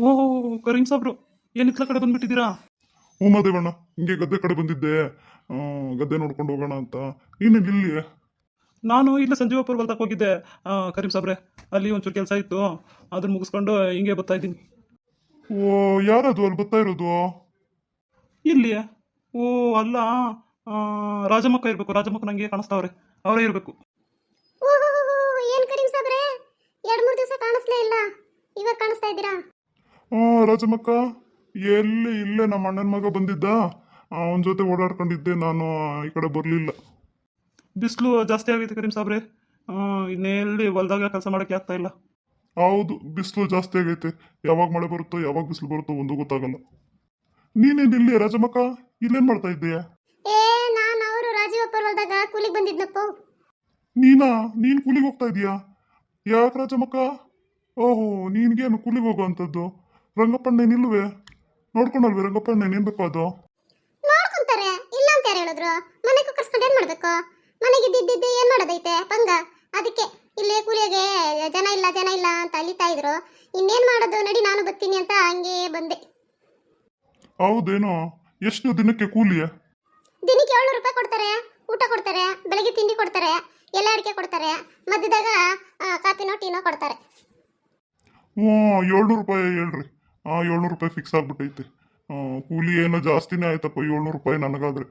ಓಹೋ ಕರೀಂ ಸಾಬ್ರು ಏನು ಇತ್ಲ ಕಡೆ ಬಂದ್ಬಿಟ್ಟಿದ್ದೀರಾ? ಹ್ಞೂ ಮಾದೇವಣ್ಣ ಹಿಂಗೆ ಗದ್ದೆ ಕಡೆ ಬಂದಿದ್ದೆ. ಆ, ಗದ್ದೆ ನೋಡ್ಕೊಂಡು ಹೋಗೋಣ ಅಂತ. ನೀನು ಇಲ್ಲಿ ನಾನು ಇಲ್ಲ ಸಂಜೀವಪುರ ಹೊಲ್ದಕ್ಕೆ ಹೋಗಿದ್ದೆ. ಆ, ಕರೀಂ ಸಾಬ್ರೆ ಅಲ್ಲಿ ಒಂಚೂರು ಕೆಲಸ ಇತ್ತು. ಅದನ್ನ ಮುಗಿಸ್ಕೊಂಡು ಹಿಂಗೆ ಬರ್ತಾ ಇದ್ದೀನಿ. ಓ ಯಾರದು? ಅಲ್ಲಿ ಬರ್ತಾ ಇರೋದು? ಇಲ್ಲಿ ಓ ಅಲ್ಲ. ರಾಜಮಕ್ಕ ರಾಜಮ್ಮಕ್ಕ ಇರಬೇಕು. ರಾಜಮ್ಮಕ್ಕ ನಂಗೆ ಕಾಣಿಸ್ತಾವ್ರೆ. ಅವರೇ ಇರಬೇಕು. ಓಹೋ ಏನ್ ಕರೀಂ ಸಾಬ್ರೆ? ಎರಡ್ ಮೂರ್ ದಿವಸ ಕಾಣಿಸ್ಲೇ ಇಲ್ಲ. ಇವಾಗ ಕಾಣಿಸ್ತಾ ಇದ್ದೀರಾ? ಆ, ರಾಜಮ್ಮಕ್ಕ ಎಲ್ಲಿ ಇಲ್ಲೇ ನಮ್ಮ ಅಣ್ಣನ ಮಗ ಬಂದಿದ್ದ? ಅವನ ಜೊತೆ ಓಡಾಡ್ಕೊಂಡಿದ್ದೆ ನಾನು ಈ ಕಡೆ ಬರಲಿಲ್ಲ. ಬಿಸಿಲು ಜಾಸ್ತಿ ಆಗೈತೆ ಕರೀಂ ಸಾಬ್ರೆ. ಆ, ಇನ್ನೆಲ್ಲಿ ಹೊಲ್ದಾಗ ಕೆಲಸ ಮಾಡೋಕ್ಕೆ ಆಗ್ತಾ ಇಲ್ಲ. ಹೌದು ಬಿಸಿಲು ಜಾಸ್ತಿ ಆಗೈತೆ. ಯಾವಾಗ ಮಳೆ ಬರುತ್ತೋ ಯಾವಾಗ ಬಿಸಿಲು ಬರುತ್ತೋ ಒಂದು ಗೊತ್ತಾಗಲ್ಲ. ನೀನೇನು ಇಲ್ಲಿ ರಾಜಮ್ಮಕ್ಕ ಇಲ್ಲೇನು ಮಾಡ್ತಾ ಇದ್ದೀಯ? ಏ ನಾನು ಅವರು ರಾಜೀವಪ್ಪರ್ ಹೊಲ್ದಾಗ ಕೂಲಿಗೆ ಬಂದಿದ್ನಪ್ಪ. ನೀನಾ? ನೀನು ಕೂಲಿಗೆ ಹೋಗ್ತಾ ಇದೀಯಾ? ಯಾಕೆ ರಾಜಮ್ಮಕ್ಕ ಓಹೋ ನಿನ್ಗೇನು ಕೂಲಿಗೆ ಹೋಗುವಂಥದ್ದು? ರಂಗಪ್ಪಣ್ಣ ನಿಲ್ವೇ ನೋಡ್ಕೊಂಡಲ್ವೇ ರಂಗಪ್ಪಣ್ಣ ಏನ್ ಬೇಕು ಅದು? ನೋಡ್ಕೊಂತಾರೆ ಇಲ್ಲ ಅಂತ ಯಾರು ಹೇಳಿದ್ರು? ಮನೆಗೆ ಕರ್ಸ್ಕೊಂಡು ಏನ್ ಮಾಡ್ಬೇಕು? ಮನೆಗೆ ಇದ್ದಿದ್ದು ಏನ್ ಮಾಡೋದೈತೆ? ಪಂಗ? ಅದಕ್ಕೆ ಇಲ್ಲಿ ಕೂಲಿಗೆ ಜನ ಇಲ್ಲ ಜನ ಇಲ್ಲ ಅಂತ ಅಲಿತಾ ಇದ್ರು. ಇನ್ನೇನ್ ಮಾಡೋದು? ನಡಿ ನಾನು ಬರ್ತೀನಿ ಅಂತ ಹಂಗೆ ಬಂದೆ. ಹೌದೇನೋ? ಎಷ್ಟು ದಿನಕ್ಕೆ ಕೂಲಿಯ? ದಿನಕ್ಕೆ ಏಳ್ನೂರು ರೂಪಾಯಿ ಕೊಡ್ತಾರೆ ಊಟ ಕೊಡ್ತಾರೆ ಬೆಳಗ್ಗೆ ತಿಂಡಿ ಕೊಡ್ತಾರೆ ಎಲ್ಲ ಅಡಿಕೆ ಕೊಡ್ತಾರೆ ಮಧ್ಯದಾಗ ಆ, ಕಾಪಿನೋ ಟೀನೋ ಕೊಡ್ತಾರೆ. ಹ್ಞೂ ಏಳ್ನೂರು ರೂಪಾಯಿ ಹೇಳ್ರಿ. ಏಳ್ನೂರು ರೂಪಾಯಿ ಫಿಕ್ಸ್ ಆಗ್ಬಿಟ್ಟೈತೆ. ಕೂಲಿ ಏನೋ ಜಾಸ್ತಿನೇ ಆಯ್ತಪ್ಪ ಏಳ್ನೂರು ರೂಪಾಯಿ ನನಗಾದ್ರೆ.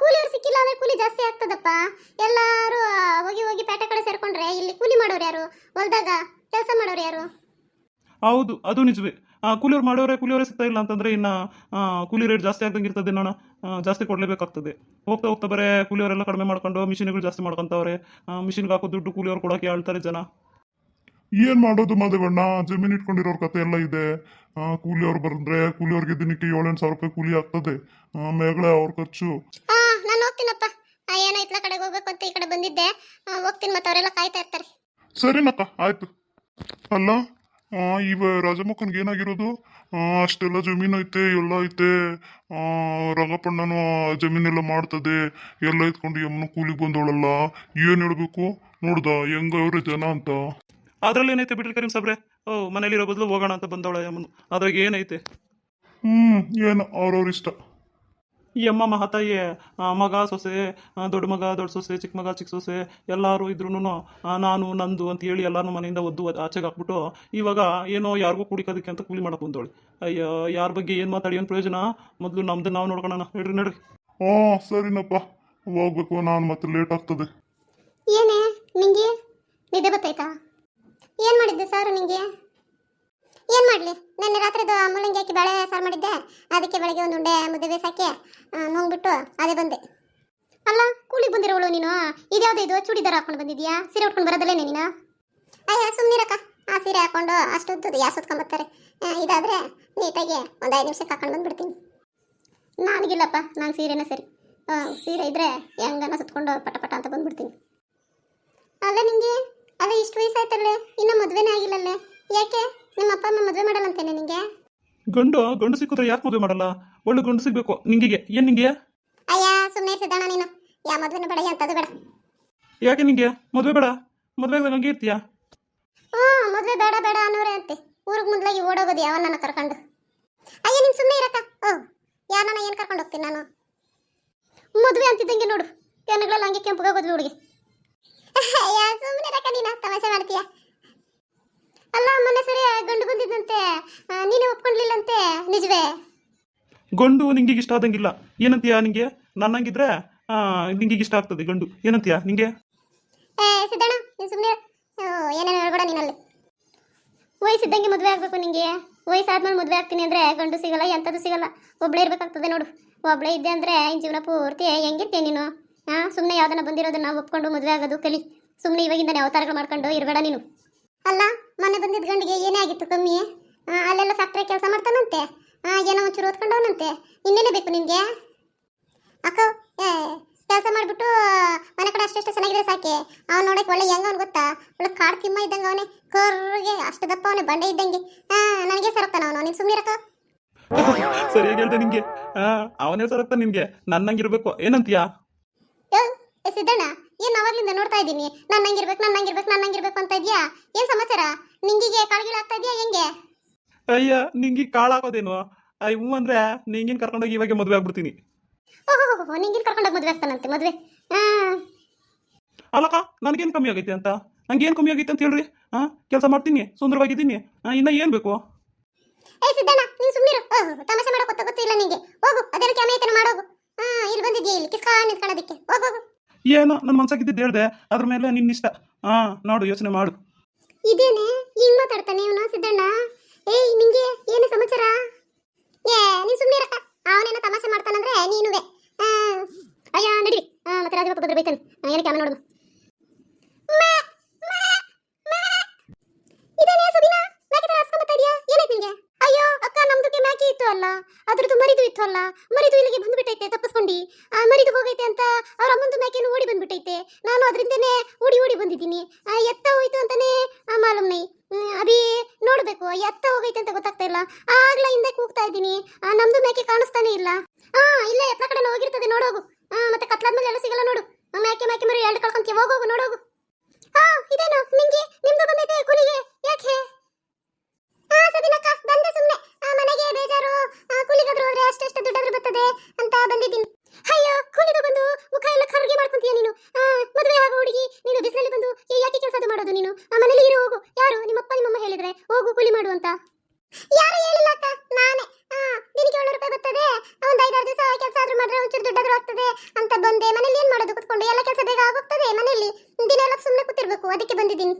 ಕೂಲಿಯವ್ರು ಸಿಕ್ಕಿಲ್ಲ ಅಂದ್ರೆ ಕೂಲಿ ಜಾಸ್ತಿ ಆಗ್ತದಪ್ಪ. ಎಲ್ಲರೂ ಹೋಗಿ ಹೋಗಿ ಪೇಟೆ ಕಡೆ ಸೇರ್ಕೊಂಡ್ರೆ ಇಲ್ಲಿ ಕೂಲಿ ಮಾಡೋರು ಯಾರು? ಹೊಲ್ದಾಗ ಕೆಲಸ ಮಾಡೋರು ಯಾರು? ಹೌದು ಅದು ನಿಜವೇ. ಆ, ಕೂಲಿಯವ್ರು ಮಾಡೋರೆ ಕೂಲಿಯವರೇ ಸಿಗ್ತಾ ಇಲ್ಲ ಅಂತಂದ್ರೆ ಇನ್ನು ಕೂಲಿ ರೇಟ್ ಜಾಸ್ತಿ ಆಗ್ದಂಗೆ ಇರ್ತದೆ ನಾನು ಜಾಸ್ತಿ ಕೊಡಲೇಬೇಕಾಗ್ತದೆ. ಹೋಗ್ತಾ ಹೋಗ್ತಾ ಬರೇ ಕೂಲಿಯವರೆಲ್ಲ ಕಡಿಮೆ ಮಾಡ್ಕೊಂಡು ಮಿಷಿನ್ಗಳು ಜಾಸ್ತಿ ಮಾಡ್ಕೊಂತವ್ರೆ. ಮಿಷಿನ್ಗೆ ಹಾಕೋ ದುಡ್ಡು ಕೂಲಿಯವ್ರು ಕೊಡೋಕೆ ಹೇಳ್ತಾರೆ ಜನ. ಏನ್ ಮಾಡೋದು ಮಾದೇವಣ್ಣ? ಜಮೀನ್ ಇಟ್ಕೊಂಡಿರೋರ್ ಕತೆ ಎಲ್ಲ ಇದೆ. ಕೂಲಿಯವ್ರು ಬಂದ್ರೆ ಕೂಲಿಯವ್ರಿಗೆ ದಿನಕ್ಕೆ ಏಳೆಂಟು ಸಾವಿರ ರೂಪಾಯಿ ಕೂಲಿ ಆಗ್ತದೆ. ಆಮೇಲೆ ಅವ್ರ ಖರ್ಚು. ಹಾ ನಾನು ಹೋಗ್ತೀನಪ್ಪ. ಆ, ಏನೋ ಇತ್ಲ ಕಡೆಗೆ ಹೋಗ್ಬೇಕು ಅಂತ ಈ ಕಡೆ ಬಂದಿದ್ದೆ. ಹೋಗ್ತೀನಿ ಮತ್ತೆ ಅವರೆಲ್ಲ ಕಾಯ್ತಾ ಇರ್ತಾರೆ. ಸರಿನಕ್ಕ ಆಯ್ತು. ಅಲ್ಲ ಇವ ರಾಜಮಕ್ಕನ್ಗೆ ಏನಾಗಿರೋದು? ಅಷ್ಟೆಲ್ಲ ಜಮೀನು ಐತೆ ಎಲ್ಲ ಐತೆ. ಆ, ರಂಗಪ್ಪಣ್ಣನು ಜಮೀನೆಲ್ಲ ಮಾಡ್ತದೆ. ಎಲ್ಲ ಇತ್ಕೊಂಡು ಯಮ್ಮನ ಕೂಲಿಗೆ ಬಂದವಳಲ್ಲ. ಏನು ಹೇಳ್ಬೇಕು? ನೋಡ್ದ ಹೆಂಗ ಅವ್ರೆ ಜನ ಅಂತ. ಅದ್ರಲ್ಲಿ ಏನೈತೆ ಬಿಡ್ರಿ ಕರೀಂ ಸಾಬ್ರೆ? ಓ ಮನೇಲಿರೋ ಬದಲು ಹೋಗೋಣ ಅಂತ ಬಂದವಳೆ ಯಮ್ಮನು ಅದ್ರಾಗ ಏನೈತೆ? ಹ್ಮ್ ಏನು? ಅವ್ರವ್ರ ಇಷ್ಟ. ಈ ಅಮ್ಮ ಮಹಾತಾಯಿ ಮಗ ಸೊಸೆ ಆ, ದೊಡ್ಡ ಮಗ ದೊಡ್ಡ ಸೊಸೆ ಚಿಕ್ಕ ಮಗ ಚಿಕ್ಕ ಸೊಸೆ ಎಲ್ಲರೂ ಇದ್ರೂ ನಾನು ನಂದು ಅಂತ ಹೇಳಿ ಎಲ್ಲಾನು ಮನೆಯಿಂದ ಒದ್ದು ಒದ್- ಆಚೆಗೆ ಹಾಕ್ಬಿಟ್ಟು ಇವಾಗ ಏನೋ ಯಾರಿಗೂ ಕುಡಿಕೋದಕ್ಕೆ ಅಂತ ಕೂಲಿ ಮಾಡಕ್ಕೆ ಬಂದವಳು. ಅಯ್ಯೋ ಯಾರ ಬಗ್ಗೆ ಏನು ಮಾತಾಡಿ ಏನು ಪ್ರಯೋಜನ? ಮೊದಲು ನಮ್ದು ನಾವು ನೋಡ್ಕೊಳ್ಳೋಣ ಹೇಳ್ರಿ ನಡ್ರಿ. ಓ ಸರಿನಪ್ಪ. ಹೋಗ್ಬೇಕು ನಾನು ಮತ್ತೆ ಲೇಟ್ ಆಗ್ತದೆ. ಏನೇ ನಿಂಗೆ? ನಿದ್ದೆ ಮಾಡಿದ್ದೆ ಸಾರು ನಿಂಗೆ? ಏನು ಮಾಡಲಿ? ನೆನ್ನೆ ರಾತ್ರಿದು ಮೂಲಂಗಿ ಹಾಕಿ ಬೇಳೆ ಸಾರು ಮಾಡಿದ್ದೆ. ಅದಕ್ಕೆ ಬೆಳಗ್ಗೆ ಒಂದು ಉಂಡೆ ಮುದ್ದೆ ಬೇಸಾಕಿ ನುಂಗ್ಬಿಟ್ಟು ಅದೇ ಬಂದೆ. ಅಲ್ಲ ಕೂಲಿಗೆ ಬಂದಿರೋಳು ನೀನು? ಇದ್ಯಾವ್ದು ಇದು? ಚೂಡಿದಾರ ಹಾಕೊಂಡು ಬಂದಿದ್ಯಾ? ಸೀರೆ ಉಟ್ಕೊಂಡು ಬರೋದಲ್ಲೇನೆ ನೀನು? ಅಯ್ಯ ಸುಮ್ಮನಿರಕ್ಕ ಆ ಸೀರೆ ಹಾಕೊಂಡು ಅಷ್ಟೊದ್ದು ಯಾರು ಸುತ್ಕೊಂಬರ್ತಾರೆ ಆ, ಇದಾದ್ರೆ ನೀಟಾಗಿ ಒಂದು ಐದು ನಿಮಿಷಕ್ಕೆ ಹಾಕೊಂಡು ಬಂದುಬಿಡ್ತೀನಿ. ನನಗಿಲ್ಲಪ್ಪ ನಾನು ಸೀರೆನೇ ಸರಿ. ಸೀರೆ ಇದ್ರೆ ಹೆಂಗನ ಸುತ್ಕೊಂಡು ಪಟ ಪಟ ಅಂತ ಬಂದುಬಿಡ್ತೀನಿ. ಅಲ್ಲ ನಿಂಗೆ? ಅಲ್ಲ ಇಷ್ಟು ವಯಸ್ಸಾಯ್ತಲ್ಲೇ? ಇನ್ನೂ ಮದುವೆನೇ ಆಗಿಲ್ಲಲ್ಲೇ? ಯಾಕೆ? ನಿಮ್ಮ ಅಪ್ಪ ಅಮ್ಮ ಮದುವೆ ಮಾಡಲ್ಲಂತೇನೆ ನಿಂಗೆ? ಗಂಡು ಗಂಡು ಸಿಕ್ಕಿದ್ರೆ ಯಾಕೆ ಮದುವೆ ಮಾಡಲ್ಲ? ಒಳ್ಳೆ ಗಂಡು ಸಿಗ್ಬೇಕು. ನಿಂಗೆ ಏನು ನಿಂಗೆ? ಅಯ್ಯ ಸುಮ್ಮನೆ ಸಿದ್ದಣ್ಣ ನೀನು. ಯಾ ಮದುವೆನೂ ಬೇಡ ಎಂಥದ್ದು ಬೇಡ. ಯಾಕೆ ನಿಂಗೆ? ಮದುವೆ ಬೇಡ. ಮದುವೆ ಹಂಗೆ ಇರ್ತೀಯಾ? ಹ್ಞೂ ಮದುವೆ ಬೇಡ ಬೇಡ ಅನ್ನೋರೇ ಅಂತೆ. ಊರಿಗೆ ಮೊದಲಾಗಿ ಓಡೋಗೋದು ಯಾವನ್ನ ಕರ್ಕೊಂಡು? ಅಯ್ಯ ನೀನು ಸುಮ್ಮನೆ ಇರಕ್ಕ. ಓ ನಾನು ಏನು ಕರ್ಕೊಂಡು ಹೋಗ್ತೀನಿ ನಾನು? ಮದುವೆ ಅಂತಿದ್ದಂಗೆ ನೋಡು. ಕೆನಗಳೆಲ್ಲ ಹಂಗೆ ಕೆಂಪುಗಾಗೋದು ಹುಡುಗಿ. ಅಯ್ಯ ಸುಮ್ಮನೆ ಇರಕ್ಕ ನೀನು ತಮಾಷೆ ಮಾಡ್ತೀಯ? ಅಲ್ಲ ಮೊನ್ನೆ ಸರಿ ಗಂಡು ಬಂದಿದ್ದಂತೆ. ನೀನೆ ಒಪ್ಕೊಂಡ್ಲಿಲ್ಲಂತೆ ನಿಜವೇ? ಗಂಡು ನಿಂಗೆ ಇಷ್ಟ ಆದಂಗಿಲ್ಲ. ಏನಂತೀಯ ನಿಂಗೆ? ನನ್ನಂಗಿದ್ರೆ ನಿಂಗೆ ಇಷ್ಟ ಆಗ್ತದೆ ಗಂಡು. ಏನಂತೀಯ ನಿಂಗೆ? ಏ ಸಿದ್ದಣ್ಣ ನೀನು ಸುಮ್ಮನೆ ಏನೇನು ಹೇಳ್ಬೇಡ ನೀನಲ್ಲಿ. ವಯಸ್ಸಿದ್ದಂಗೆ ಮದುವೆ ಆಗಬೇಕು ನಿಂಗೆ. ವಯಸ್ಸಾದ್ಮೇಲೆ ಮದುವೆ ಆಗ್ತೀನಿ ಅಂದರೆ ಗಂಡು ಸಿಗಲ್ಲ ಎಂಥದ್ದು ಸಿಗಲ್ಲ. ಒಬ್ಬಳೇ ಇರಬೇಕಾಗ್ತದೆ ನೋಡು. ಒಬ್ಬಳೇ ಇದ್ದೆ ಅಂದರೆ ಜೀವನ ಪೂರ್ತಿ ಹೆಂಗಿರ್ತೀಯ ನೀನು? ಹಾಂ ಸುಮ್ಮನೆ ಯಾವ್ದನ್ನ ಬಂದಿರೋದನ್ನ ಒಪ್ಕೊಂಡು ಮದುವೆ ಆಗೋದು ಕಲಿ. ಸುಮ್ಮನೆ ಇವಾಗಿಂದನೇ ಅವತಾರಗಳು ಮಾಡ್ಕೊಂಡು ಇರಬೇಡ ನೀನು. ಅಲ್ಲ ಮೊನ್ನೆ ಬಂದಿದ್ದ ಗಂಡಿಗೆ ಏನೇ ಆಗಿತ್ತು ಕಮ್ಮಿ? ಅಲ್ಲೆಲ್ಲ ಫ್ಯಾಕ್ಟ್ರಿ ಕೆಲಸ ಮಾಡ್ತಾನಂತೆ. ಆ, ಏನೋ ಒಂಚೂರು ಓದ್ಕೊಂಡವನಂತೆ. ಇನ್ನೇನೇ ಬೇಕು ನಿನಗೆ? ಅಕ್ಕ ಏ ಕೆಲಸ ಮಾಡಿಬಿಟ್ಟು ಮನೆ ಕಡೆ ಅಷ್ಟೆಷ್ಟು ಚೆನ್ನಾಗಿದೆ ಸಾಕೆ? ಅವ್ನು ನೋಡಕ್ಕೆ ಒಳ್ಳೆ ಹೆಂಗ ಅವ್ನು ಗೊತ್ತಾ? ಒಳ್ಳೆ ಕಾಡು ತಿಮ್ಮ ಇದ್ದಂಗೆ ಅವನೇ. ಕರ್ಗೆ ಅಷ್ಟು ದಪ್ಪ ಅವನೇ ಬಂಡೆ ಇದ್ದಂಗೆ. ಹಾಂ ನನಗೆ ಸರಕ್ತಾನ ಅವನು. ನೀನು ಸುಮ್ಮನಿರಕ್ಕ ಸರಿಯಾಗಿ ಹೇಳ್ತಾ ನಿಂಗೆ ಅವನೇ ಸರಕ್ತಾನ ನಿನ್ಗೆ. ನನ್ನಂಗಿರ್ಬೇಕು. ಏನಂತೀಯ? ಏ ಸಿದ್ದಣ್ಣ ಏನು ಅವಾಗ್ಲಿಂದ ನೋಡ್ತಾ ಇದ್ದೀನಿ? ನಾನು ಹಂಗಿರ್ಬೇಕು ನಾನು ಹಂಗಿರ್ಬೇಕು ನಾನು ನಂಗಿರ್ಬೇಕು ಅಂತ ಇದೆಯಾ ಏನು ಸಮಾಚಾರ? ನಿಂಗಿಗೆ ಕಾಳುಗಳು ಆಗ್ತಾ ಇದೆಯಾ ಹೆಂಗೆ? ಅಯ್ಯ ನಿಂಗೆ ಕಾಳಾಗೋದೇನು ಅಯ್ಯ ಹ್ಞೂ ಅಂದ್ರೆ ನಿಂಗಿನ ಕರ್ಕೊಂಡೋಗಿ ಇವಾಗ ಮದುವೆ ಆಗ್ಬಿಡ್ತೀನಿ. ಓಹೋ ನಿಂಗಿನ ಕರ್ಕೊಂಡೋಗಿ ಮದುವೆ ಆಗ್ತಾನಂತೆ ಮದುವೆ. ಹಾ ಅಲ್ಲಕ್ಕ ನನಗೇನು ಕಮ್ಮಿ ಆಗೈತೆ ಅಂತ? ನಂಗೇನು ಕಮ್ಮಿ ಆಗೈತೆ ಅಂತ ಹೇಳ್ರಿ. ಹಾಂ ಕೆಲಸ ಮಾಡ್ತೀನಿ ಸುಂದರವಾಗಿದ್ದೀನಿ. ಇನ್ನ ಏನು ಬೇಕು? ಏ ಸಿದ್ದಣ್ಣ ನೀನು ಸುಮ್ಮನಿರು ತಮಾಷೆ ಮಾಡೋಕೆ ಗೊತ್ತ ಗೊತ್ತಿಲ್ಲ ನಿಂಗೆ. ಹೋಗು ಅದರ ಕ್ಯಾಮೆ ಐತನ ಮಾಡೋಗು. ಹಾ ಇಲ್ಲಿ ಬಂದಿದ್ಯಾ ಇಲ್ಲಿ? ಕಿಸ್ಕಾ ನಿಂತ್ಕೊಳ್ಳೋದಕ್ಕೆ. ಹೋಗು ಹೋಗು. ಏನೋ ನನ್ನ ಮನ್ಸಾಗಿದ್ದು ಹೇಳ್ದೆ ಅದ್ರ ಮೇಲೆ ನಿನ್ನ ಇಷ್ಟ. ಹಾ ನೋಡು ಯೋಚನೆ ಮಾಡು. ಇದೇನೆ? ಹಿಂಗ್ ಮಾತಾಡ್ತಾನೆ ಇವನು ಸಿದ್ದಣ್ಣ? ಏಯ್ ನಿಂಗೆ ಏನು ಸಮಾಚಾರ? ಏ ನೀ ಸುಮ್ಮನೆ ಇರಕ್ಕ. ಅವನೇನೋ ತಮಾಷೆ ಮಾಡ್ತಾನಂದ್ರೆ ನೀನುವೆ. ಅಯ್ಯ ನಡಿ. ಮತ್ತೆ ಬೈತಾನೆ. ಆ, ಏನಕ್ಕೆ ಆಮೇಲೆ ನೋಡು ಇದೇನೇ ಸುಬಿನಾ ಮ್ಯಾಕೆ ತರ ಹಾಸ್ಕೊಂಬತ್ತಾ ಇದೀಯಾ ಏನಾಯ್ತು ನಿಂಗೆ ಅಯ್ಯೋ ಅಕ್ಕ ನಮ್ದಕ್ಕೆ ಮ್ಯಾಕೆ ಇತ್ತು ಅಲ್ಲ ಅದ್ರದ್ದು ಮರಿದು ಇತ್ತು ಅಲ್ಲ ಮರಿದು ಇಲ್ಲಿಗೆ ಬಂದ್ಬಿಟ್ಟೈತೆ ತಪ್ಪಿಸ್ಕೊಂಡು ಆ ಮರಿದು ಹೋಗೈತೆ ಅಂತ ಅವ್ರ ಅಮ್ಮಂದು ಮ್ಯಾಕೆನು ಓಡಿ ಬಂದ್ಬಿಟ್ಟೈತೆ. ನಾನು ಅದರಿಂದನೇ ಓಡಿ ಓಡಿ ಬಂದಿದ್ದೀನಿ. ಎತ್ತ ಹೋಯ್ತು ಅಂತಾನೆ ಆ ಮಾಲೂಮ್ ನೈ ಹ್ಮ್, ಅಭಿ ನೋಡ್ಬೇಕು ಎತ್ತ ಹೋಗೈತೆ ಅಂತ ಗೊತ್ತಾಗ್ತಾ ಇಲ್ಲ. ಆಗ್ಲ ಹಿಂದೆ ಕೂಗ್ತಾ ಇದ್ದೀನಿ. ನಮ್ದು ಮೇಕೆ ಕಾಣಿಸ್ತಾನೆ ಇಲ್ಲ. ಹಾ ಇಲ್ಲ ಎತ್ತ ಕಡೆ ಹೋಗಿರ್ತದೆ ನೋಡೋಗು. ಮತ್ತೆ ಕತ್ಲಾದ್ಮೇಲೆ ಎಲ್ಲ ಸಿಗಲ್ಲ ನೋಡು. ಮೇಕೆ ಮೇಕೆ ಮರಿ ಎರಡು ಕಳ್ಕೊಂತೀವಿ ಹೋಗೋಗು ನೋಡೋಗು ಹಾ ಇದೇನು ನಿಂಗೆ ನಿಮ್ದು ಬಂದೈತೆ ಕೂಲಿಗೆ ಯಾಕೆ ಹಾ ಸಬಿನಕ್ಕ ಬಂದೆ ಸುಮ್ಮನೆ ಮನೆಗೆ ಬೇಜಾರು ಆ, ಕೂಲಿಗಾದ್ರೂ ಹೋದ್ರೆ ಅಷ್ಟೆಷ್ಟು ದುಡ್ಡಾದ್ರೂ ಬರ್ತದೆ ಅಂತ ಬಂದಿದ್ದೀನಿ ಅಯ್ಯೋ ಕೂಲಿದು ಬಂದು ಮುಖ ಎಲ್ಲ ಕರ್ಗೆ ಮಾಡ್ಕೊಂತೀಯ ನೀನು ಆ, ಮದುವೆ ಆಗೋ ಹುಡುಗಿ ನೀನು ಬಿಸಿಲಲ್ಲಿ ಬಂದು ಏ, ಯಾಕೆ ಕೆಲಸ ಮಾಡೋದು ನೀನು ಆ ಮನೇಲಿ ಇರು ಹೋಗು ಯಾರು ನಿಮ್ಮಪ್ಪ ನಿಮ್ಮಮ್ಮ ಹೇಳಿದ್ರೆ ಹೋಗು ಕೂಲಿ ಮಾಡು ಅಂತ. ಯಾರು ಹೇಳಿಲ್ಲ ಅಕ್ಕ? ನಾನೇ. ದಿನಕ್ಕೆ ಏಳ್ನೂರು ರೂಪಾಯಿ ಬರ್ತದೆ? ಒಂದು ಐದಾರು ದಿವಸ ಕೆಲಸ ಆದ್ರೂ ಮಾಡಿದ್ರೆ ಒಂಚೂರು ದುಡ್ಡಾದ್ರೂ ಆಗ್ತದೆ ಅಂತ ಬಂದೆ. ಮನೇಲಿ ಏನು ಮಾಡೋದು? ಕುತ್ಕೊಂಡು ಎಲ್ಲ ಕೆಲಸ ಬೇಗ ಆಗೋಗ್ತದೆ ಮನೇಲಿ. ದಿನ ಎಲ್ಲ ಸುಮ್ಮನೆ ಕೂತಿರ್ಬೇಕು. ಅದಕ್ಕೆ ಬಂದಿದ್ದೀನಿ.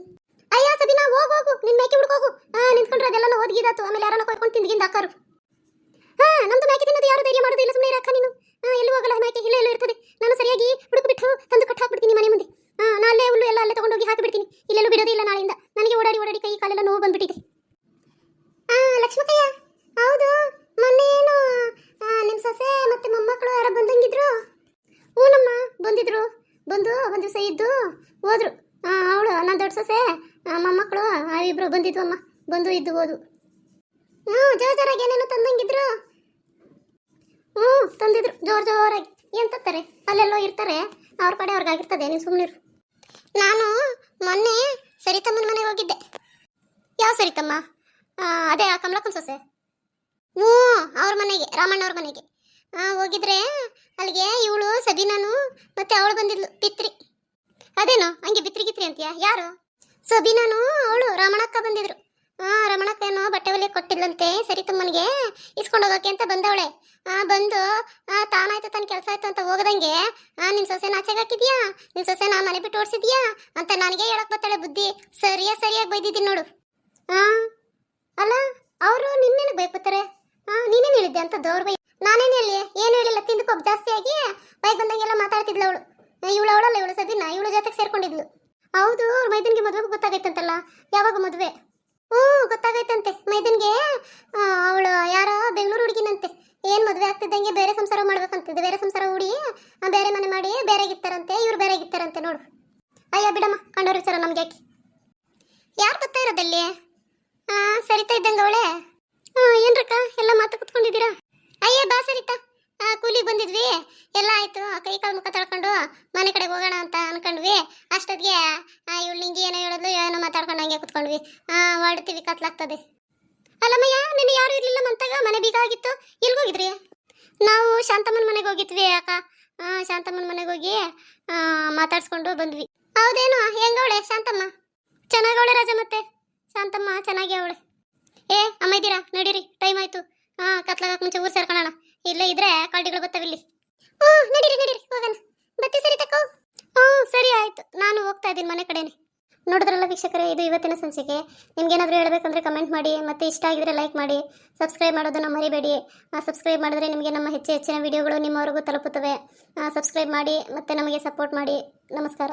ಅಯ್ಯೋ, ಸಬಿನ, ಹೋಗು ಹೋಗು. ನಿನ್ನ ಮೇಕೆ ಹುಡ್ಕೋಗು ಹಾ ನಿಂತ್ಕೊಂಡ್ರೆ ಅದೆಲ್ಲ ಓದ್ಗಿದಾತು ಆಮೇಲೆ ಯಾರನ್ನ ಕೊಯ್ಕೊಂಡು ತಿಂದಿಗಿಂದ ಅಕ್ಕಾರು ಹಾ, ನಮ್ದು ಮೇಕೆ ತಿನ್ನೋದು ಯಾರು ಧೈರ್ಯ ಮಾಡೋದು ಇಲ್ಲ. ಸುಮ್ಮನೆ ಅಕ್ಕ ನೀನು. ಹಾ ಎಲ್ಲಿ ಹೋಗಲ್ಲ. ಮೇಕೆ ಇಲ್ಲೇ ಎಲ್ಲ ಇರ್ತದೆ. ನಾನು ಸರಿಯಾಗಿ ಹುಡುಕು ಬಿಟ್ಟು ತಂದು ಕಟ್ಟಿ ಹಾಕ್ಬಿಡ್ತೀನಿ ಮನೆ ಮುಂದೆ. ಹಾ ನಾ ಅಲ್ಲೇ ಹುಲ್ಲು ಎಲ್ಲ ಅಲ್ಲೇ ತಗೊಂಡೋಗಿ ಹಾಕಿಬಿಡ್ತೀನಿ ಇಲ್ಲೆಲ್ಲೂ ಬಿಡೋದಿಲ್ಲ ನಾಳೆಯಿಂದ ನನಗೆ ಓಡಾಡಿ ಓಡಾಡಿ ಕೈ ಕಾಲೆಲ್ಲ ನೋವು ಬಂದ್ಬಿಟ್ಟಿದೆ. ಆ ಲಕ್ಷ್ಮಕ್ಕಯ್ಯ ಹೌದು ಮೊನ್ನೆ ಏನು ನಿಮ್ಮ ಸೊಸೆ ಮತ್ತೆ ಮೊಮ್ಮಕ್ಕಳು ಯಾರೋ ಬಂದಂಗಿದ್ರು? ಹ್ಞೂನಮ್ಮ ಬಂದಿದ್ರು. ಬಂದು ಒಂದು ದಿವಸ ಇದ್ದು ಹೋದ್ರು. ಅವಳು ನನ್ನ ದೊಡ್ಡ ಸೊಸೆ ಮೊಮ್ಮಕ್ಕಳು ಆ, ಇಬ್ರು ಬಂದಿದ್ವು ಅಮ್ಮ ಬಂದು ಇದ್ದು ಹೋದು ಹ್ಞೂ ಜೋರ್ ಜೋರಾಗಿ ಏನೇನೋ ತಂದಂಗಿದ್ರು. ಹ್ಞೂ ತಂದಿದ್ರು ಜೋರ್ ಜೋರಾಗಿ ಏನು ಅಲ್ಲೆಲ್ಲೋ ಇರ್ತಾರೆ. ಅವ್ರ ಕಡೆ ಅವ್ರಿಗಾಗಿರ್ತದೆ ನೀವು ಸುಮ್ಮನಿರು ನಾನು ಮೊನ್ನೆ ಸರಿತಮ್ಮನ ಮನೆಗೆ ಹೋಗಿದ್ದೆ. ಯಾವ ಸರಿತಮ್ಮ? ಅದೇ, ಆ ಕಮಲಕ್ಕನ ಸೊಸೆ. ಹ್ಞೂ, ಅವ್ರ ಮನೆಗೆ ರಾಮಣ್ಣವ್ರ ಮನೆಗೆ. ಹೋಗಿದ್ರೆ ಅಲ್ಲಿಗೆ ಇವಳು, ಸಬೀನಾನು ಮತ್ತೆ ಅವಳು ಬಂದಿದ್ಲು, ಪಿತ್ರಿ. ಅದೇನು, ಹಂಗೆ ಬಿತ್ರಿ ಗಿತ್ರಿ ಅಂತೀಯ? ಯಾರು? ಸಬೀನಾನು ಅವಳು ರಾಮಣಕ್ಕ ಬಂದಿದ್ರು. ಹಾ ರಮಣಕ್ಕ ಏನೋ ಬಟ್ಟೆ ಹೊಲಿಯ ಸರಿ ತಮ್ಮನಿಗೆ, ಇಸ್ಕೊಂಡು ಹೋಗೋಕೆ ಅಂತ ಬಂದವಳೆ. ಆ, ಬಂದು ತಾನಾಯ್ತು ತನ್ನ ಕೆಲಸ ಆಯ್ತು ಅಂತ ಹೋಗದಂಗೆ, ಆ, ನಿನ್ ಸೊಸೆ ನಾಚೆಗೆ ಹಾಕಿದ್ಯಾ? ನಿನ್ ಸೊಸೆ ನಾ ಮನೆ ಬಿಟ್ಟು ಓಡಿಸಿದ್ಯಾ? ಅಂತ ನನಗೆ ಹೇಳಕ್ ಬರ್ತಾಳೆ ಬುದ್ಧಿ. ಸರಿಯಾಗಿ ಸರಿಯಾಗಿ ಬೈದಿದ್ದೀನಿ ನೋಡು. ಹಾ ಅಲ್ಲ, ಅವರು ನಿನ್ನೇನು ಹಾ ನೀನೇನು ಹೇಳಿದ್ದೆ ಅಂತ ದೌರ್ ಬೈ ನಾನೇನು ಹೇಳಿ ಏನು ಹೇಳಿಲ್ಲ? ತಿಂದು ಕೊಬ್ಬು ಜಾಸ್ತಿ ಆಗಿ ಬೈಕ್ ಬಂದಂಗೆಲ್ಲ ಮಾತಾಡ್ತಿದ್ಲು ಅವಳು. ಇವಳು ಅವಳಲ್ಲ, ಇವಳು ಸದಿನ ಇವಳು ಜೊತೆಗೆ ಸೇರ್ಕೊಂಡಿದ್ಲು. ಹೌದು ಮೈದನ್ಗೆ ಮದುವೆಗೆ ಗೊತ್ತಾಗೈತಂತಲ್ಲ? ಯಾವಾಗ ಮದುವೆ? ಹ್ಞೂ, ಗೊತ್ತಾಗೈತಂತೆ. ಮೈದನ್ಗೆ ಅವಳು ಯಾರೋ ಬೆಂಗಳೂರು ಹುಡುಗಿನಂತೆ. ಏನು ಮದುವೆ ಆಗ್ತಿದ್ದಂಗೆ ಬೇರೆ ಸಂಸಾರ ಮಾಡ್ಬೇಕಂತಿದ್ದೆ. ಬೇರೆ ಸಂಸಾರ ಹುಡಿ ಬೇರೆ ಮನೆ ಮಾಡಿ ಬೇರೆ ಬೇರೆಗಿತ್ತಾರಂತೆ. ಇವ್ರು ಬೇರೆಗಿತ್ತಾರಂತೆ ನೋಡು. ಅಯ್ಯ, ಬಿಡಮ್ಮ. ಕಂಡವ್ರ ವಿಚಾರ ನಮ್ಗೆ ಯಾಕೆ? ಯಾರು ಗೊತ್ತಾ ಇರೋದಲ್ಲಿ ಸರಿತಾ ಇದ್ದಂಗ ಅವಳೆ? ಏನ್ರಕ್ಕ, ಎಲ್ಲ ಮಾತು ಕುತ್ಕೊಂಡಿದ್ದೀರಾ? ಅಯ್ಯೇ, ಬಾ ಸರಿತಾ. ಕೂಲಿಗೆ ಬಂದಿದ್ವಿ. ಎಲ್ಲ ಆಯ್ತು. ಕೈ ಕಾಲು ಮುಖ ತಳ್ಕೊಂಡು ಮನೆ ಕಡೆ ಹೋಗೋಣ ಅಂತ ಅನ್ಕೊಂಡ್ವಿ. ಅಷ್ಟೊತ್ತಿಗೆ ಇವಳು ನಿಂಗೆ ಏನೋ ಹೇಳಿದ್ಲು, ಏನೋ ಮಾತಾಡ್ಕೊಂಡು ಹಂಗೆ ಕುತ್ಕೊಂಡ್ವಿ. ಹೊರಡ್ತೀವಿ ಕತ್ಲಾಗ್ತದೆ. ಅಲ್ಲಮ್ಮಯ್ಯ, ನಿನ್ನೆ ಯಾರು ಇರಲಿಲ್ಲ ಮಂತಾಗ ಮನೆ ಬೀಗ ಆಗಿತ್ತು. ಹೋಗಿದ್ರಿ? ನಾವು ಶಾಂತಮ್ಮನ ಮನೆಗೆ ಹೋಗಿದ್ವಿ ಅಕ್ಕ. ಶಾಂತಮ್ಮನ ಮನೆಗೆ ಹೋಗಿ ಮಾತಾಡ್ಸ್ಕೊಂಡು ಬಂದ್ವಿ. ಹೌದೇನು? ಹೆಂಗವಳೆ, ಶಾಂತಮ್ಮ? ಚೆನ್ನಾಗವಳೆ ರಾಜ ಮತ್ತೆ? ಶಾಂತಮ್ಮ, ಚೆನ್ನಾಗಿ ಅವಳೆ. ಏ, ಅಮ್ಮ ಇದ್ದೀರಾ? ನಡೀರಿ ಟೈಮ್ ಆಯ್ತು. ಹಾ ಕತ್ಲಾಗಕ್ಕೆ ಮುಂಚೆ ಊರ್ ಸೇರ್ಕೊಳ್ಳೋಣ ಇಲ್ಲೇ ಇದ್ರೆ ಕಳ್ಳಿಗಳು ಬರ್ತಾವಿಲ್ಲಿ ಹ್ಞೂ ನಡೀರಿ ನಡೀರಿ, ಹೋಗೋಣ. ಬತ್ತಿ ಸರಿ ತಕ್ಕೋ ಹ್ಞೂ, ಸರಿ ಆಯ್ತು. ನಾನು ಹೋಗ್ತಾ ಇದ್ದೀನಿ ಮನೆ ಕಡೆನೆ. ನೋಡಿದ್ರಲ್ಲ ವೀಕ್ಷಕರೇ, ಇದು ಇವತ್ತಿನ ಸಂಚಿಕೆ. ನಿಮ್ಗೇನಾದರೂ ಹೇಳಬೇಕಂದ್ರೆ ಕಮೆಂಟ್ ಮಾಡಿ, ಮತ್ತೆ ಇಷ್ಟ ಆಗಿದ್ರೆ ಲೈಕ್ ಮಾಡಿ ಸಬ್ಸ್ಕ್ರೈಬ್ ಮಾಡೋದನ್ನು ಮರಿಬೇಡಿ. ಸಬ್ಸ್ಕ್ರೈಬ್ ಮಾಡಿದ್ರೆ ನಿಮಗೆ ನಮ್ಮ ಹೆಚ್ಚು ಹೆಚ್ಚಿನ ವಿಡಿಯೋಗಳು ನಿಮ್ಮವರೆಗೂ ತಲುಪುತ್ತವೆ. ಸಬ್ಸ್ಕ್ರೈಬ್ ಮಾಡಿ, ಮತ್ತೆ ನಮಗೆ ಸಪೋರ್ಟ್ ಮಾಡಿ. ನಮಸ್ಕಾರ.